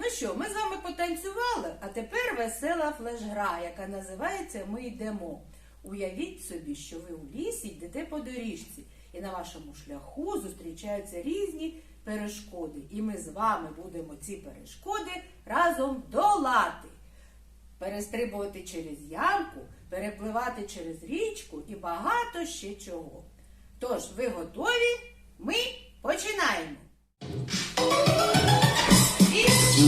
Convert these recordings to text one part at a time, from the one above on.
Ну що, ми з вами потанцювали, а тепер весела флеш-гра, яка називається Ми йдемо. Уявіть собі, що ви у лісі йдете по доріжці, і на вашому шляху зустрічаються різні перешкоди. І ми з вами будемо ці перешкоди разом долати. Перестрибувати через ямку, перепливати через річку і багато ще чого. Тож, ви готові? Ми починаємо!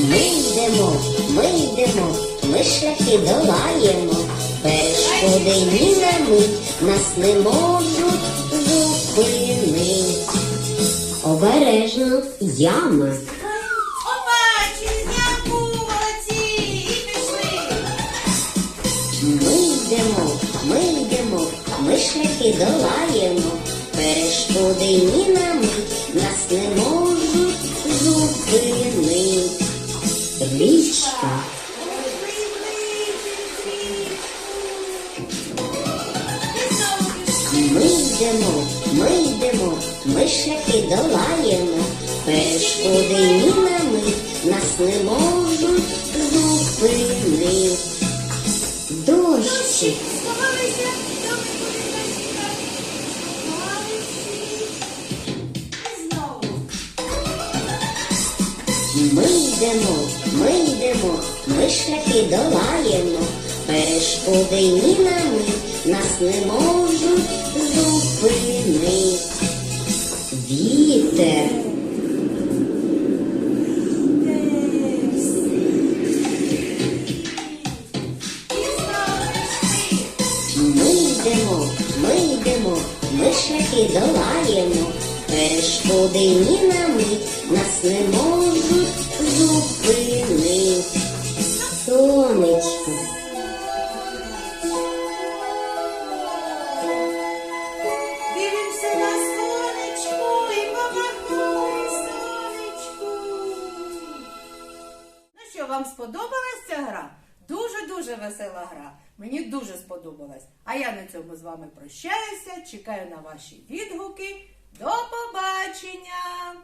Ми йдемо, ми йдемо, ми шляхи долаємо, перешкоди ні на мить нас не можуть зупинити. Обережно яма, Опа, через ямку, молодці! І пішли! ми йдемо, ми йдемо, ми шляхи долаємо, перешкоди ні на мить нас не можуть йдемо, ми йдемо, ми шляхи долаємо, перешкоди ні на мить нас не можуть зупинити. Дощик, Сховалися! Добре, Молодці! І знову! ми йдемо, ми йдемо, ми шляхи долаємо, перешкоди ні на мить нас не можуть Вітер. Ми йдемо, ми йдемо, ми шляхи долаємо, перешкоди ні на мить нас не можуть зупинити. Вам сподобалась ця гра? Дуже-дуже весела гра. Мені дуже сподобалась. А я на цьому з вами прощаюся. Чекаю на ваші відгуки. До побачення!